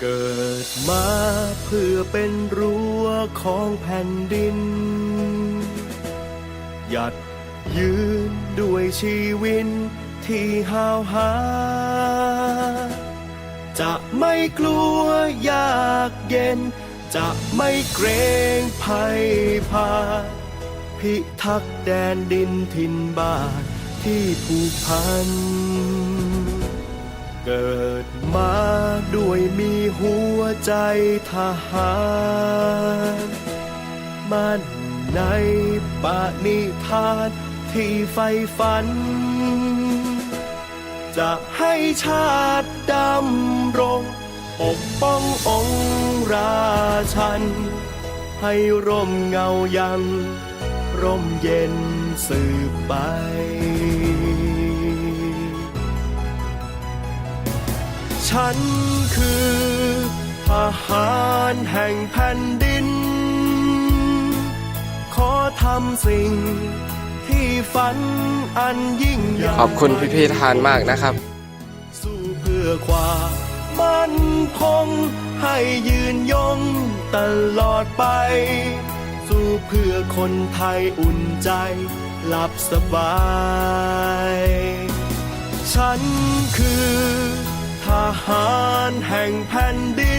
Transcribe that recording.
เกิดมาเพื่อเป็นรั้วของแผ่นดิน หยัดยืนด้วยชีวิตที่ห้าวหา จะไม่กลัวยากเย็น จะไม่เกรงภัยพา พิทักษ์แดนดินถิ่นบ้านที่ผูกพัน เกิดมาด้วยมีหัวใจทหารมั่นในปาณิธานที่ใฝ่ฝัน จะให้ชาติดำรงปกป้ององค์ราชัน ให้ร่มเงายัง ร่มเย็นสืบไป ฉันคือทหารแห่งแผ่นดิน ขอทำสิ่งที่ฝันอันยิ่งใหญ่ขอบคุณพี่ๆทหานมากนะครับ สู้เพื่อความมั่นคงให้ยืนยงตลอดไป สู้เพื่อคนไทยอุ่นใจหลับสบาย ฉันคือ ทห